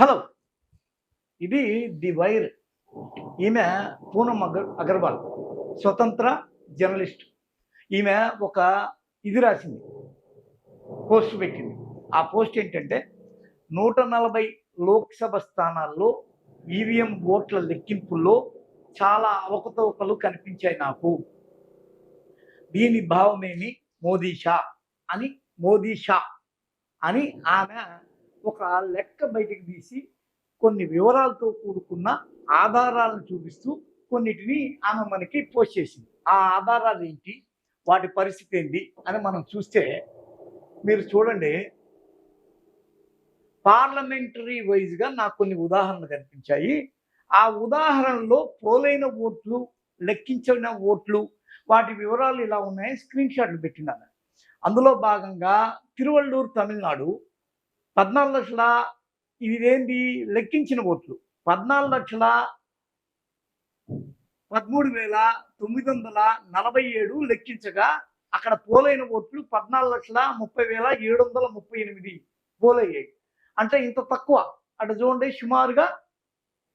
Hello. ఇది the wire. ఈమె Poonam agar Agarwal స్వతంత్ర జర్నలిస్ట్. ఈమె ఒక ఇది రాసింది. పోస్ట్ పెట్టింది. ఆ పోస్ట్ ఏంటంటే నూట నలభై లోక్సభ స్థానాల్లో ఈవీఎం ఓట్ల లెక్కింపుల్లో చాలా అవకతవకలు కనిపించాయి నాకు. దీని భావమేమి? మోదీ షా అని మోదీ షా అని ఆమె ఒక లెక్క బయటికి తీసి కొన్ని వివరాలతో కూడుకున్న ఆధారాలను చూపిస్తూ కొన్నిటిని ఆమె మనకి పోస్ట్ చేసింది. ఆ ఆధారాలు ఏంటి? వాటి పరిస్థితి ఏంటి? అని మనం చూస్తే మీరు చూడండి. పార్లమెంటరీ వైజ్గా నాకు కొన్ని ఉదాహరణలు కనిపించాయి. ఆ ఉదాహరణలో పోలైన ఓట్లు లెక్కించిన ఓట్లు వాటి వివరాలు ఇలా ఉన్నాయి. స్క్రీన్ షాట్లు పెట్టినాను అందులో భాగంగా తిరువళ్ళూరు తమిళనాడు పద్నాలుగు లక్షల ఇదేంటి? లెక్కించిన ఓట్లు. పద్నాలుగు లక్షల పదమూడు వేల తొమ్మిది వందల నలభై ఏడు లెక్కించగా అక్కడ పోలైన ఓట్లు పద్నాలుగు లక్షల ముప్పై వేల ఏడు వందల ముప్పై ఎనిమిది పోలయ్యాయి. అంటే ఇంత తక్కువ. అటు చూడండి సుమారుగా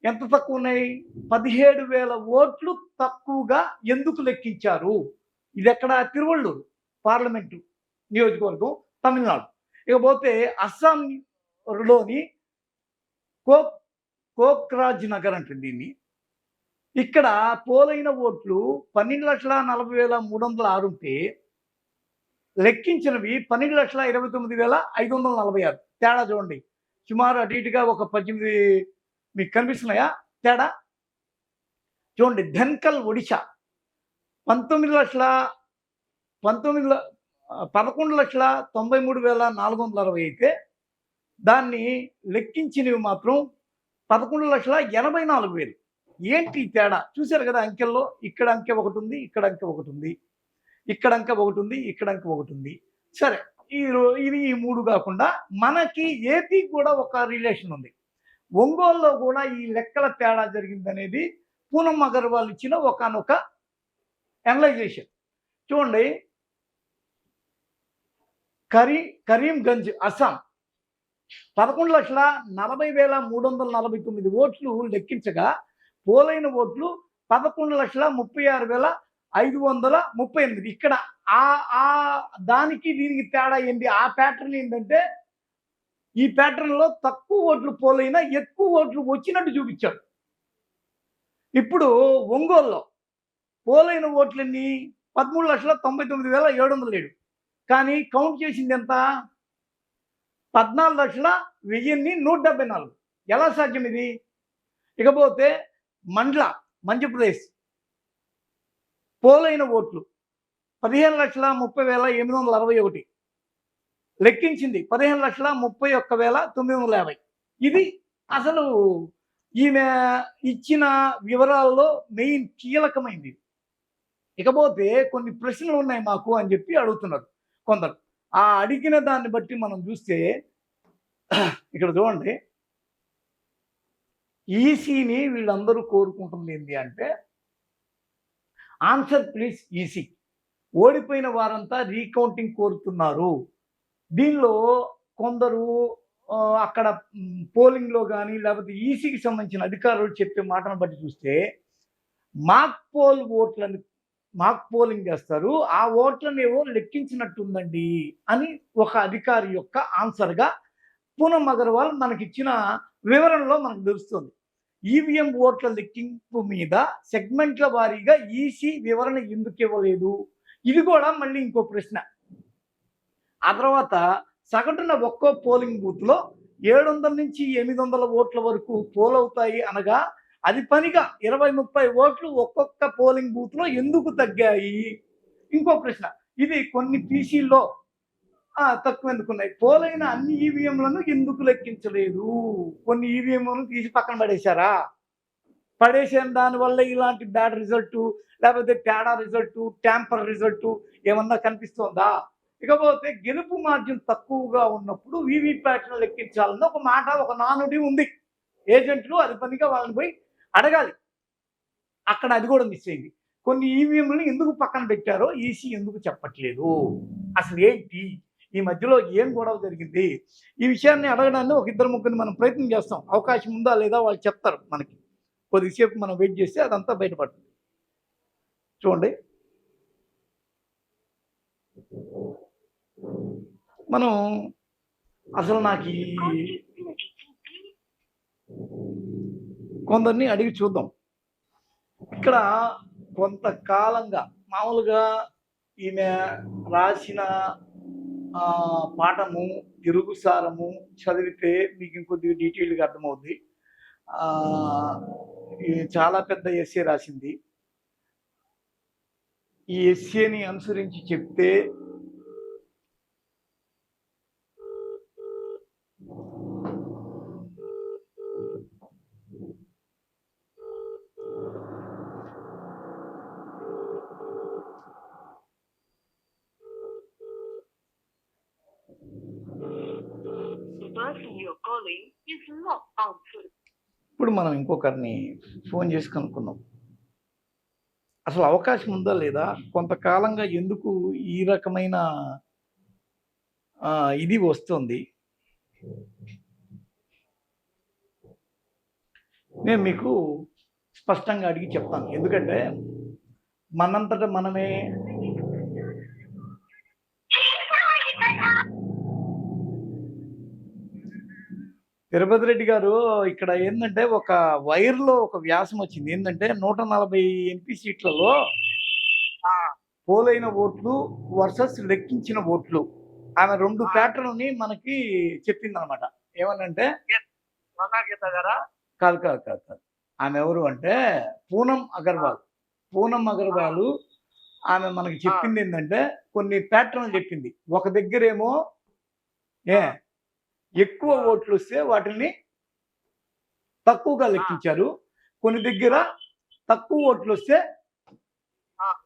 ఎంత తక్కువ ఉన్నాయి? పదిహేడు వేల ఓట్లు తక్కువగా ఎందుకు లెక్కించారు? ఇది ఎక్కడ? తిరువళ్ళూరు పార్లమెంటు నియోజకవర్గం తమిళనాడు. ఇకపోతే అస్సాంలోని కోక్ కోక్రాజ్ నగర్ అంటుంది దీన్ని. ఇక్కడ పోలైన ఓట్లు పన్నెండు లక్షల నలభై వేల మూడు వందల ఆరు ఉంటే లెక్కించినవి పన్నెండు లక్షల ఇరవై తొమ్మిది వేల ఐదు వందల నలభై ఆరు. తేడా చూడండి. సుమారు అటు ఇటుగా ఒక పద్దెనిమిది మీకు కనిపిస్తున్నాయా? తేడా? చూడండి ధన్కల్ ఒడిశా పంతొమ్మిది లక్షల పంతొమ్మిది పదకొండు లక్షల తొంభై మూడు వేల నాలుగు వందల అరవై అయితే దాన్ని లెక్కించినవి మాత్రం పదకొండు లక్షల ఎనభై నాలుగు వేలు. ఏంటి ఈ తేడా? చూశారు కదా అంకెల్లో? ఇక్కడ అంకె ఒకటి ఉంది ఇక్కడ అంకె ఒకటి ఉంది ఇక్కడ అంకె ఒకటి ఉంది ఇక్కడ అంకె ఒకటి ఉంది. సరే ఈ ఇది ఈ మూడు కాకుండా మనకి ఏపీ కూడా ఒక రిలేషన్ ఉంది. ఒంగోలులో కూడా ఈ లెక్కల తేడా జరిగిందనేది పూనం అగర్వాల్ ఇచ్చిన ఒకనొక అనలైజేషన్ చూడండి కరీ కరీంగంజ్ అస్సాం. పదకొండు లక్షల నలభై వేల మూడు వందల నలభై తొమ్మిది ఓట్లు లెక్కించగా పోలైన ఓట్లు పదకొండు లక్షల ముప్పై ఆరు వేల ఐదు వందల ముప్పై ఎనిమిది. ఇక్కడ ఆ ఆ దానికి దీనికి తేడా ఏంటి? ఆ ప్యాటర్న్ ఏంటంటే ఈ ప్యాటర్న్లో తక్కువ ఓట్లు పోలైనా ఎక్కువ ఓట్లు వచ్చినట్టు చూపించాడు ఇప్పుడు ఒంగోలులో పోలైన ఓట్లన్నీ పదమూడు లక్షల తొంభై తొమ్మిది వేల ఏడు వందల ఏడు. కానీ కౌంట్ చేసింది ఎంత? పద్నాలుగు లక్షల వెయ్యిన్ని నూట డెబ్బై నాలుగు. ఎలా సాధ్యం ఇది? ఇకపోతే మండల మధ్యప్రదేశ్ పోలైన ఓట్లు పదిహేను లక్షల ముప్పై వేల ఎనిమిది వందల అరవై ఒకటి. లెక్కించింది పదిహేను లక్షల ముప్పై ఒక్క వేల తొమ్మిది వందల యాభై. ఇది అసలు ఈమె ఇచ్చిన వివరాల్లో మెయిన్ కీలకమైంది. ఇకపోతే కొన్ని ప్రశ్నలు ఉన్నాయి మాకు అని చెప్పి అడుగుతున్నారు. కొందరు. ఆ అడిగిన దాన్ని బట్టి మనం చూస్తే ఇక్కడ చూడండి. ఈసీని వీళ్ళందరూ కోరుకుంటుంది ఏంటి అంటే ఆన్సర్ ప్లీజ్ ఈసీ. ఓడిపోయిన వారంతా రీకౌంటింగ్ కోరుతున్నారు. దీనిలో కొందరు అక్కడ పోలింగ్లో కానీ లేకపోతే ఈసీకి సంబంధించిన అధికారులు చెప్పే మాటను బట్టి చూస్తే మాక్ పోల్ ఓట్లను మాక్ పోలింగ్ చేస్తారు ఆ ఓట్లను ఏవో లెక్కించినట్టుందండి అని ఒక అధికారి యొక్క ఆన్సర్గా పూనం అగర్వాల్ మనకిచ్చిన వివరణలో మనకు తెలుస్తుంది. ఈవీఎం ఓట్ల లెక్కింపు మీద సెగ్మెంట్ల వారీగా ఈసీ వివరణ ఎందుకు ఇవ్వలేదు? ఇది కూడా మళ్ళీ ఇంకో ప్రశ్న. ఆ తర్వాత సగటున ఒక్కో పోలింగ్ బూత్లో ఏడు వందల నుంచి ఎనిమిది వందల ఓట్ల వరకు పోల్ అవుతాయి అనగా అది పనిగా ఇరవై ముప్పై ఓట్లు ఒక్కొక్క పోలింగ్ బూత్లో ఎందుకు తగ్గాయి? ఇంకో ప్రశ్న. ఇది కొన్ని పీసీల్లో తక్కువ ఎందుకున్నాయి? పోలైన అన్ని ఈవీఎంలను ఎందుకు లెక్కించలేదు? కొన్ని ఈవీఎంలను తీసి పక్కన పడేశారా? పడేసిన దానివల్ల ఇలాంటి బ్యాడ్ రిజల్ట్ లేకపోతే తేడా రిజల్ట్ ట్యాంపర్ రిజల్ట్ ఏమన్నా కనిపిస్తోందా? ఇకపోతే గెలుపు మార్జిన్ తక్కువగా ఉన్నప్పుడు వీవీప్యాట్ను లెక్కించాలన్న ఒక మాట ఒక నానుడి ఉంది. ఏజెంట్లు అది పనిగా వాళ్ళని పోయి అడగాలి. అక్కడ అది కూడా మిస్ అయింది. కొన్ని ఈవీఎంలను ఎందుకు పక్కన పెట్టారో ఈసీ ఎందుకు చెప్పట్లేదు? అసలు ఏంటి? ఈ మధ్యలో ఏం గొడవ జరిగింది? ఈ విషయాన్ని అడగడాన్ని ఒక ఇద్దరు ముగ్గురిని మనం ప్రయత్నం చేస్తాం. అవకాశం ఉందా లేదా వాళ్ళు చెప్తారు మనకి. కొద్దిసేపు మనం వెయిట్ చేస్తే అదంతా బయటపడుతుంది. చూడండి. మనం అసలు నాకు ఈ కొందరిని అడిగి చూద్దాం. ఇక్కడ కొంతకాలంగా మామూలుగా ఈమె రాసిన పాఠము తిరుగుసారము చదివితే మీకు ఇంకొద్దిగా డీటెయిల్గా అర్థమవుద్ది. చాలా పెద్ద ఎస్ఏ రాసింది. ఈ ఎస్ఏని అనుసరించి చెప్తే ఇప్పుడు మనం ఇంకొకరిని ఫోన్ చేసి కనుక్కుందాం అసలు అవకాశం ఉందా లేదా? కొంతకాలంగా ఎందుకు ఈ రకమైన ఇది వస్తుంది? నేను మీకు స్పష్టంగా అడిగి చెప్తాను. ఎందుకంటే మనంతట మనమే తిరుపతి రెడ్డి గారు ఇక్కడ ఏంటంటే ఒక వైర్లో ఒక వ్యాసం వచ్చింది. ఏంటంటే నూట నలభై ఎంపీ సీట్లలో పోలైన ఓట్లు వర్సెస్ లెక్కించిన ఓట్లు. ఆమె రెండు ప్యాటర్న్ని మనకి చెప్పింది అనమాట ఏమనంటే కాదు కాదు కాదు కాదు. ఆమె ఎవరు అంటే పూనం అగర్వాల్. పూనం అగర్వాల్ ఆమె మనకి చెప్పింది ఏంటంటే కొన్ని ప్యాటర్న్లు చెప్పింది. ఒక దగ్గరేమో ఏ ఎక్కువ ఓట్లు వస్తే వాటిని తక్కువగా లెక్కించారు. కొన్ని దగ్గర తక్కువ ఓట్లు వస్తే.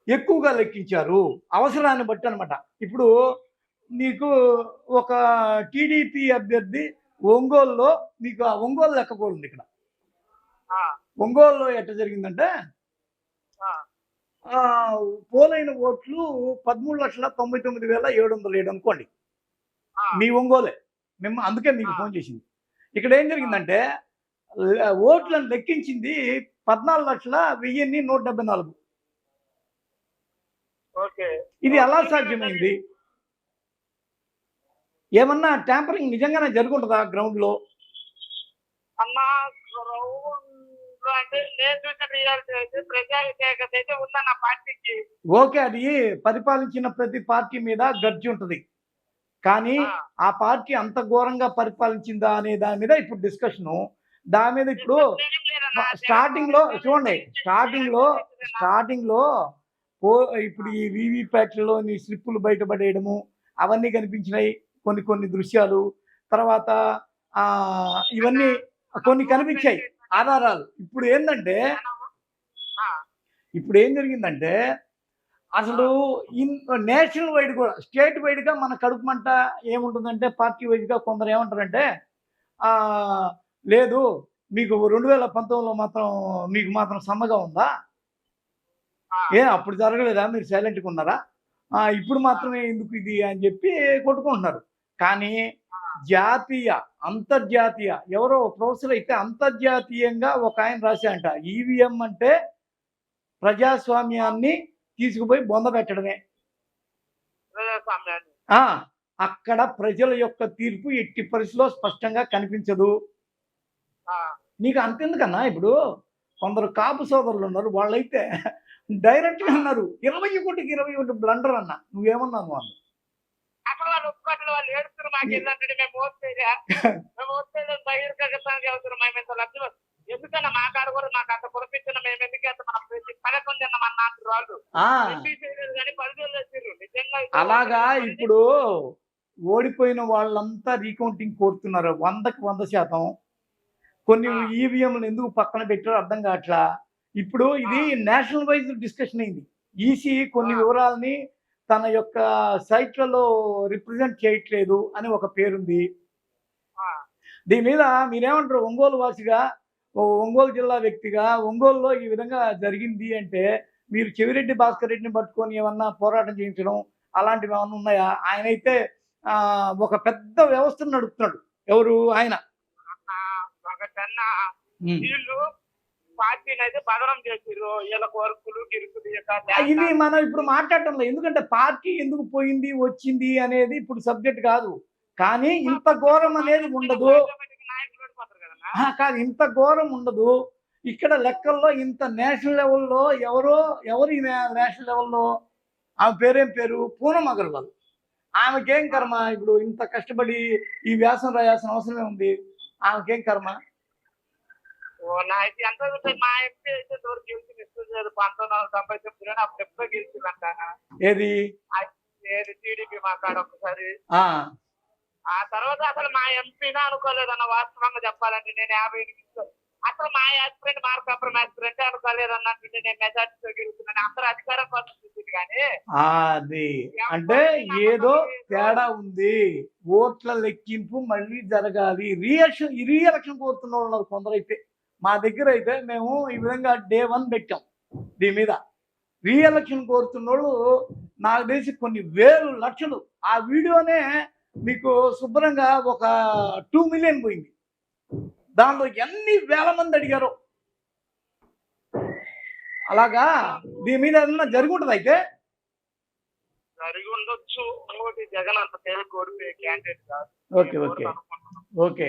ఎక్కువగా లెక్కించారు. అవసరాన్ని బట్టి అనమాట ఇప్పుడు మీకు ఒక టీడీపీ అభ్యర్థి ఒంగోలులో మీకు ఆ ఒంగోలు లెక్కకూడదు ఇక్కడ. ఆ, ఒంగోలులో ఎట్ట జరిగిందంటే పోలైన ఓట్లు పదమూడు లక్షల తొంభై తొమ్మిది వేల ఏడు వందల ఏడు అనుకోండి. మీ ఒంగోలే. మేము అందుకే మీకు. ఫోన్ చేసింది. ఇక్కడ ఏం జరిగిందంటే ఓట్లను లెక్కించింది పద్నాలుగు లక్షల వెయ్యిన్ని నూట డెబ్బై నాలుగు. ఓకే. ఇది ఎలా సాధ్యమైంది. ఏమన్నా ట్యాంపరింగ్ నిజంగానే జరుగుంటుందా గ్రౌండ్లో అన్న ఓకే అది పరిపాలించిన ప్రతి పార్టీ మీద గర్జి ఉంటుంది. కానీ ఆ, పార్టీ అంత ఘోరంగా పరిపాలించిందా అనే దాని మీద ఇప్పుడు డిస్కషను. దాని మీద ఇప్పుడు. స్టార్టింగ్లో చూడండి స్టార్టింగ్లో స్టార్టింగ్లో ఇప్పుడు ఈ వివి ప్యాట్లలోని స్లిప్పులు బయటపడేయడము అవన్నీ కనిపించినాయి కొన్ని కొన్ని దృశ్యాలు. తర్వాత ఆ ఇవన్నీ కొన్ని కనిపించాయి ఆధారాలు. ఇప్పుడు ఏంటంటే ఇప్పుడు ఏం జరిగిందంటే అసలు ఇన్ నేషనల్ వైడ్ కూడా స్టేట్ వైడ్గా మన కడుపు మంట ఏముంటుందంటే పార్టీ వైజ్గా కొందరు ఏమంటారంటే ఆ లేదు మీకు రెండు వేల పంతొమ్మిదిలో మాత్రం మీకు మాత్రం సమ్మగా ఉందా? ఏ అప్పుడు జరగలేదా? మీరు సైలెంట్గా ఉన్నారా? ఆ, ఇప్పుడు మాత్రమే ఎందుకు ఇది అని చెప్పి కొట్టుకుంటున్నారు. కానీ జాతీయ అంతర్జాతీయ ఎవరో ప్రొఫెసర్ అయితే అంతర్జాతీయంగా ఒక ఆయన రాశాయంట ఈవీఎం అంటే ప్రజాస్వామ్యాన్ని తీసుకుపోయి బొంద పెట్టడమే. అక్కడ ప్రజల యొక్క తీర్పు ఎట్టి పరిస్థితిలో స్పష్టంగా కనిపించదు. ఆ, నీకు అంతెందుకన్నా ఇప్పుడు? కొందరు కాపు సోదరులు ఉన్నారు వాళ్ళైతే డైరెక్ట్గా అన్నారు ఇరవై ఒకటికి ఇరవై ఒకటి బ్లండర్ అన్న నువ్వేమన్నావు అన్న వాళ్ళు ఏడుస్తున్నారు మాకు ఏంటంటే మేము మేము ఓట్లేదు బహిర్గతంగా చదువుతున్నాం మేము ఇంత లబ్ధి ఎందుకన్నా మా కాడ కూడా మాకు అంత కురిపించిన మేము ఎందుకు వేస్తున్నాం ప్రతి పథకం తిన్నామన్న అంటారు వాళ్ళు ఆ, ఎంపీ చేయలేదు కానీ పదివేలు వచ్చారు నిజంగా ఇది అలాగా. ఇప్పుడు ఓడిపోయిన వాళ్ళంతా రీకౌంటింగ్ కోరుతున్నారు. వందకి వంద శాతం. కొన్ని. ఈవీఎంలు ఎందుకు పక్కన పెట్టారో అర్థం కావట్లా? ఇప్పుడు ఇది నేషనల్ వైజ్ డిస్కషన్ అయింది. ఈసీ కొన్ని. వివరాలని తన యొక్క సైట్లలో రిప్రజెంట్ చేయట్లేదు అని ఒక పేరుంది. దీని మీద మీరేమంటారు? ఒంగోలు వాసిగా ఒంగోలు జిల్లా వ్యక్తిగా ఒంగోలులో ఈ విధంగా జరిగింది అంటే మీరు చెవిరెడ్డి భాస్కర్ రెడ్డిని పట్టుకొని ఏమన్నా పోరాటం చేయించడం అలాంటివి ఏమన్నా ఉన్నాయా ఆయన అయితే ఒక పెద్ద వ్యవస్థను నడుపుతున్నాడు ఎవరు ఆయన. వీళ్ళు పార్టీని అయితే బదనం చేసిర్రు వీళ్ళకి వర్కులు గిరుకులు ఇక ఆ, ఇది మనం ఇప్పుడు మాట్లాడటం లేదు ఎందుకంటే పార్టీ ఎందుకు పోయింది వచ్చింది అనేది ఇప్పుడు సబ్జెక్ట్ కాదు కానీ ఇంత ఘోరం అనేది ఉండదు కాదు ఇంత ఘోరం ఉండదు ఇక్కడ లెక్కల్లో ఇంత నేషనల్ లెవెల్లో ఎవరో ఎవరు ఈ నేషనల్ లెవెల్లో ఆమె పేరేం పేరు? పూనం అగర్వాల్. ఆమెకేం కర్మ? ఇప్పుడు ఇంత కష్టపడి ఈ వ్యాసం రాయాల్సిన అవసరమే ఉంది. ఆమెకేం కర్మ? ఏది? ఆ. ఆ తర్వాత అసలు మా ఎంపీనా అనుకోలేదన్న వాస్తవంగా చెప్పాలంటే నేను యాభై ఎనిమిది అసలు మా యాస్పిరెంట్ మార్క్ అప్పుడు యాస్పిరెంట్ అనుకోలేదన్నట్టు నేను మెజార్టీతో గెలుస్తున్నాను అందరూ అధికారం కోసం చూసింది కానీ. అది. అంటే ఏదో తేడా ఉంది. ఓట్ల లెక్కింపు మళ్ళీ జరగాలి. రీఎలక్షన్ రీఎలక్షన్ కోరుతున్న వాళ్ళు ఉన్నారు కొందరైతే. మా దగ్గర అయితే మేము ఈ విధంగా డే వన్ పెట్టాం. దీని మీద. రీఎలక్షన్ కోరుతున్న వాళ్ళు నాకు తెలిసి కొన్ని వేలు లక్షలు. ఆ వీడియోనే మీకు శుభ్రంగా ఒక టూ మిలియన్ పోయింది. దాంట్లో ఎన్ని వేల మంది అడిగారో? అలాగా? దీని మీద ఏదన్నా జరిగి ఉంటుంది అయితే? జరిగి ఉండొచ్చు. ఇంకోటి జగన్ అంత తేలిక ఓడిపోయే క్యాండిడేట్ కాదు. Okay okay. ఓకే.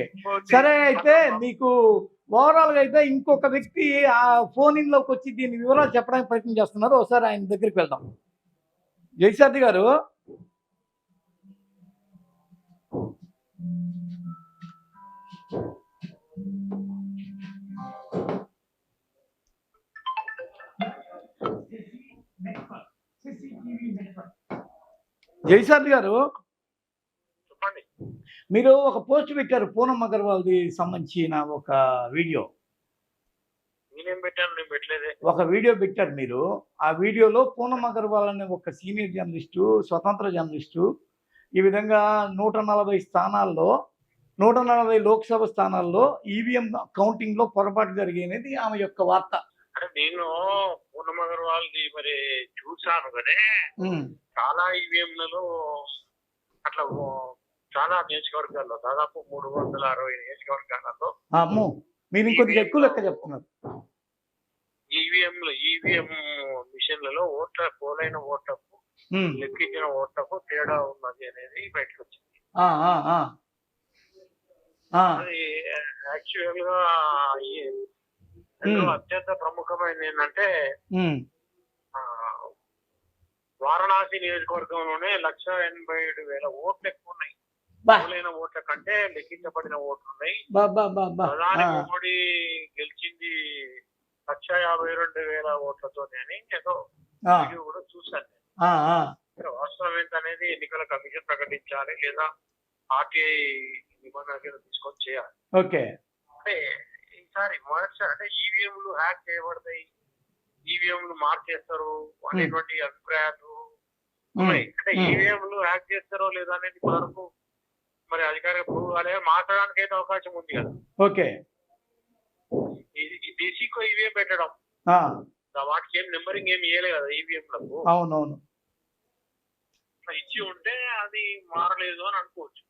సరే అయితే మీకు ఓవరాల్గా అయితే ఇంకొక వ్యక్తి ఆ ఫోన్ ఇన్లోకి వచ్చి దీని వివరాలు చెప్పడానికి ప్రయత్నం చేస్తున్నారు. ఒకసారి ఆయన దగ్గరికి వెళ్దాం. జయశాంతి గారు జయశాంతి గారు చెప్పండి. మీరు ఒక పోస్ట్ పెట్టారు పూనం అగర్వాల్ది సంబంధించిన ఒక వీడియో. ఒక వీడియో పెట్టారు మీరు. ఆ వీడియోలో పూనం అగర్వాల్ అనే ఒక సీనియర్ జర్నలిస్టు స్వతంత్ర జర్నలిస్టు ఈ విధంగా నూట నలభై స్థానాల్లో నూట నలభై లోక్సభ స్థానాల్లో ఈవీఎం కౌంటింగ్లో పొరపాటు జరిగినది ఆమె యొక్క వార్త. నేను పూర్ణం అగర్వాల్ది మరి చూసాను కదే ఉమ్, చాలా ఈవీఎంలలో అట్లా ఓ- చాలా నియోజకవర్గాల్లో దాదాపు మూడు వందల అరవై నియోజకవర్గాలలో మీరు ఇంకొద్దిగా ఎక్కువ లెక్క చెప్తున్నారు. ఈవీఎంలు ఈవీఎం మిషన్లలో ఓట్ల పోలైన ఓట్లకు లెక్కించిన ఓట్లకు తేడా ఉన్నది అనేది బయటకు వచ్చింది అది యాక్చువల్గా. అత్యంత ప్రముఖమైనది ఏంటంటే వారణాసి నియోజకవర్గంలోనే లక్ష ఎనభై ఏడు వేల ఓట్లు ఎక్కువ ఉన్నాయి. పోలైన ఓట్ల కంటే లెక్కించబడిన ఓట్లు ఉన్నాయి. ప్రధాని మోడీ గెలిచింది లక్ష యాభై రెండు వేల ఓట్లతోనే అని ఏదో వీడియో కూడా చూశాను వాస్తవం ఏంటనేది ఎన్నికల కమిషన్ ప్రకటించాలి లేదా ఆర్టీఐ నిబంధన కింద తీసుకొని చేయాలి. ఓకే. అంటే ఈసారి మొదటిసారి అంటే ఈవీఎంలు హ్యాక్ చేయబడతాయి. ఈవీఎంలు మార్చేస్తారు. అనేటువంటి అభిప్రాయాలు ఉమ్, ఉన్నాయి. అంటే ఉమ్. ఈవీఎంలు హ్యాక్ చేస్తారో లేదా అనేది ఇప్పటివరకు మరి అధికారిక ప్రూవ్ అనే మాట్లాడడానికి అయితే అవకాశం ఉంది కదా. ఓకే. బేసిక్ ఈవీఎం పెట్టడం. వాటికి ఏం నెంబరింగ్ ఏమి ఇవ్వలేదు కదా ఈవీఎంలకు అవునవును. ఇచ్చి ఉంటే అది మారలేదు అని అనుకోవచ్చు.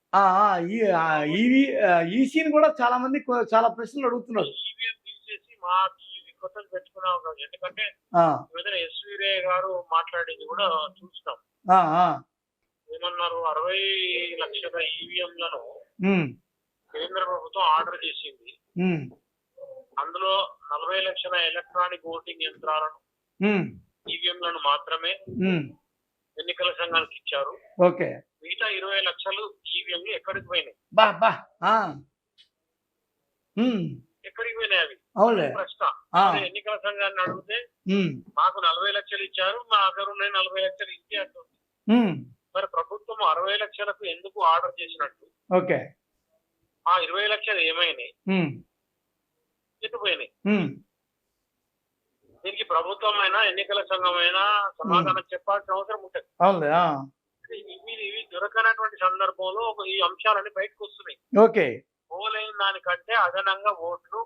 ఈవీ ఈసీని కూడా చాలా మంది చాలా ప్రశ్నలు అడుగుతున్నారు. మా కొత్తది పెట్టుకున్నాం. ఎందుకంటే ఆ, ఏదైనా ఎస్వీ రే గారు మాట్లాడింది కూడా చూస్తాం. ఏమన్నారు అరవై లక్షల ఈవీఎంలను ఉమ్, కేంద్ర ప్రభుత్వం ఆర్డర్ చేసింది. అందులో నలభై లక్షల ఎలక్ట్రానిక్ ఓటింగ్ యంత్రాలను ఈవీఎంలను మాత్రమే ఉమ్, ఎన్నికల సంఘానికి ఇచ్చారు. ఓకే. మిగతా ఇరవై లక్షలు ఈవీఎంలు ఎక్కడికి పోయినాయి? బా బా ఎక్కడికి పోయినాయి అవి? ప్రశ్న. ఎన్నికల సంఘాన్ని అడిగితే మాకు నలభై లక్షలు ఇచ్చారు మా దగ్గర ఉన్నాయి నలభై లక్షలు ఇచ్చి అంటుంది. మరి ప్రభుత్వం అరవై లక్షలకు ఎందుకు ఆర్డర్ చేసినట్టు? ఓకే. ఆ ఇరవై లక్షలు ఏమైనాయి? ఎత్తుపోయినాయి ఉమ్, దీనికి ప్రభుత్వం అయినా ఎన్నికల సంఘం అయినా సమాధానం చెప్పాల్సిన అవసరం ఉంటుంది. అవునులే ఇవి ఇవి దొరకనటువంటి సందర్భంలో ఒక ఈ అంశాలన్నీ బయటకు వస్తున్నాయి. ఓకే. పోలైన దానికంటే అదనంగా ఓట్లు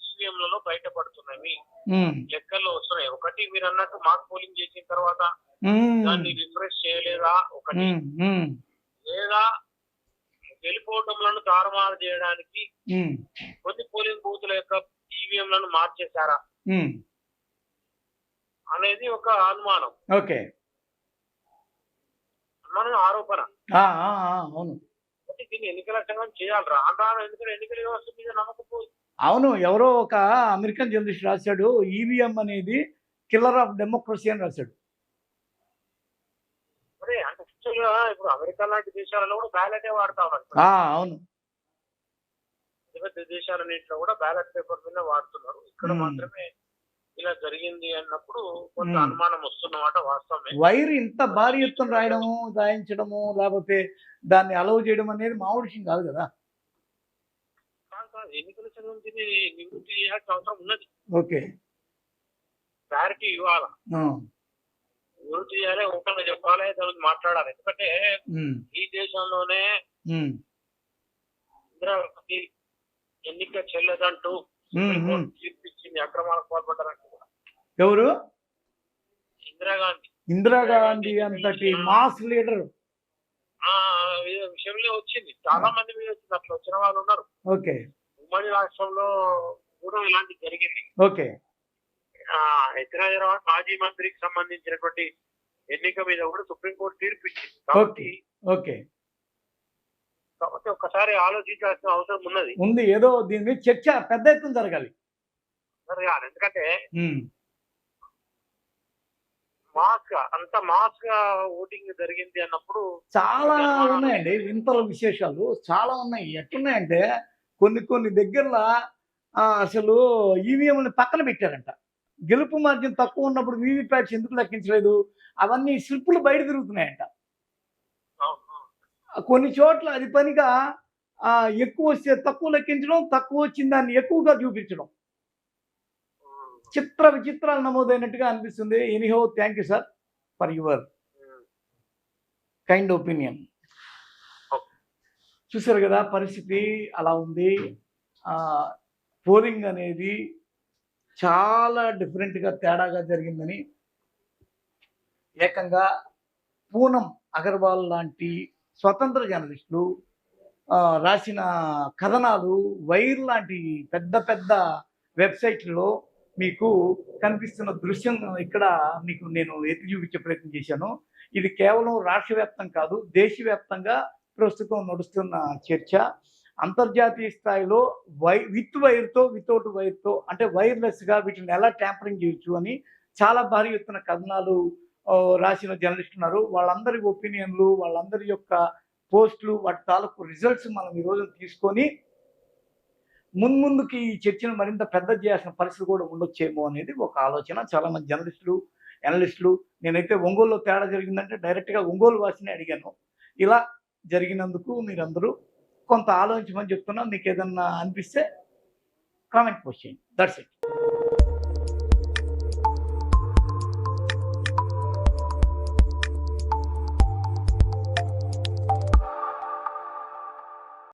ఈవీఎంలలో బయటపడుతున్నాయి ఉమ్, లెక్కల్లో వస్తున్నాయి. ఒకటి మీరు అన్నట్టు మాక్ పోలింగ్ చేసిన తర్వాత దాన్ని రిఫ్రెష్ చేయలేదా? ఒకటి. లేదా గెలుపోవటంలను తారుమారు చేయడానికి కొన్ని పోలింగ్ బూతుల యొక్క ఈవీఎంలను మార్చేశారా? అనేది ఒక అనుమానం. ఓకే అనుమానం ఆరోపణ? అవును. దీన్ని ఎన్నికల సంఘం చేయాలి రాను ఎందుకంటే ఎన్నికల వ్యవస్థ మీద నమ్మకం పోయింది అవును ఎవరో ఒక అమెరికన్ జర్నలిస్ట్ రాశాడు ఈవీఎం అనేది కిల్లర్ ఆఫ్ డెమోక్రసీ అని రాశాడు. ఇప్పుడు అమెరికా లాంటి దేశాలలో కూడా బ్యాలెటే వాడతా ఉన్నారు అవును. పెద్ద పెద్ద దేశాలన్నింటిలో కూడా బ్యాలెట్ పేపర్ మీద వాడుతున్నారు. ఇక్కడ. మాత్రమే ఇలా జరిగింది అన్నప్పుడు కొంత. అనుమానం వస్తున్నమాట వాస్తవమే. వైర్ ఇంత భారీ ఎత్తున రాయడము రాయించడము లేకపోతే దాన్ని అలౌ చేయడం అనేది మామూలు విషయం కాదు కదా? ఎన్నికల దీన్ని నివృత్తి చేయాల్సిన అవసరం ఉన్నది. ఓకే. క్లారిటీ ఇవ్వాలి? నివృత్తి చేయాలి ఓపెన్గా చెప్పాలి దాని మాట్లాడాలి. ఎందుకంటే ఈ దేశంలోనే ఇందిరాగాంధీ ఎన్నిక చెల్లదంటూ ఉమ్, ఉమ్. సుప్రీంకోర్టు తీర్పు ఇచ్చింది అక్రమాలకు పాల్పడ్డారంటూ కూడా. ఎవరు? ఇందిరాగాంధీ. ఇందిరాగాంధీ అంతటి మాస్ లీడర్. విషయంలో వచ్చింది. చాలా మంది మీద వచ్చింది. అట్లా వచ్చిన వాళ్ళు ఉన్నారు. ఓకే. ఉమ్మడి రాష్ట్రంలో కూడా ఇలాంటి జరిగింది. ఓకే. ఆ హైదరాబాద్ మాజీ మంత్రికి సంబంధించినటువంటి ఎన్నిక మీద కూడా సుప్రీంకోర్టు తీర్పు ఇచ్చింది కాబట్టి ఓకే. కాబట్టి ఒక్కసారి ఆలోచించాల్సిన అవసరం ఉన్నది. ఉంది. ఏదో దీని మీద చర్చ పెద్ద ఎత్తున జరగాలి. కాదు. ఎందుకంటే మాస్గా అంత మాస్గా ఓటింగ్ జరిగింది అన్నప్పుడు చాలా ఉన్నాయండి. వింతల విశేషాలు చాలా ఉన్నాయి. ఎట్టున్నాయంటే కొన్ని కొన్ని దగ్గరలో అసలు ఈవీఎంని పక్కన పెట్టారంట. గెలుపు మార్జిన్ తక్కువ ఉన్నప్పుడు వీవీప్యాట్స్ ఎందుకు లెక్కించలేదు? అవన్నీ స్లిప్పులు బయట తిరుగుతున్నాయంట. కొన్ని చోట్ల అది పనిగా ఎక్కువ వస్తే తక్కువ లెక్కించడం తక్కువ వచ్చిన దాన్ని ఎక్కువగా చూపించడం. చిత్ర విచిత్రాలు నమోదైనట్టుగా అనిపిస్తుంది. Anyhow thank you sir for your kind opinion చూసారు కదా పరిస్థితి అలా ఉంది. పోలింగ్ అనేది చాలా డిఫరెంట్గా తేడాగా జరిగిందని ఏకంగా పూనం అగర్వాల్ లాంటి స్వతంత్ర జర్నలిస్టులు రాసిన కథనాలు వైర్ లాంటి పెద్ద పెద్ద వెబ్సైట్లలో మీకు కనిపిస్తున్న దృశ్యం ఇక్కడ మీకు నేను ఎత్తి చూపించే ప్రయత్నం చేశాను. ఇది కేవలం రాష్ట్ర వ్యాప్తం కాదు దేశవ్యాప్తంగా ప్రస్తుతం నడుస్తున్న చర్చ. అంతర్జాతీయ స్థాయిలో వై విత్ వైర్తో వితౌట్ వైర్తో అంటే వైర్లెస్గా వీటిని ఎలా ట్యాంపరింగ్ చేయొచ్చు అని చాలా భారీ ఎత్తున కథనాలు రాసిన జర్నలిస్ట్ ఉన్నారు. వాళ్ళందరి ఒపీనియన్లు వాళ్ళందరి యొక్క పోస్టులు వాటి తాలూకు రిజల్ట్స్ మనం ఈరోజు తీసుకొని మున్ముందుకి ఈ చర్చను మరింత పెద్ద చేయాల్సిన పరిస్థితి కూడా ఉండొచ్చేమో అనేది ఒక ఆలోచన. చాలా మంది జర్నలిస్టులు అనలిస్టులు నేనైతే ఒంగోలులో తేడా జరిగిందంటే డైరెక్ట్గా ఒంగోలు వాసిని అడిగాను. ఇలా జరిగినందుకు మీరందరూ కొంత ఆలోచించమని చెప్తున్నా. మీకు ఏదన్నా అనిపిస్తే కామెంట్ పోస్ట్ చేయండి. That's it.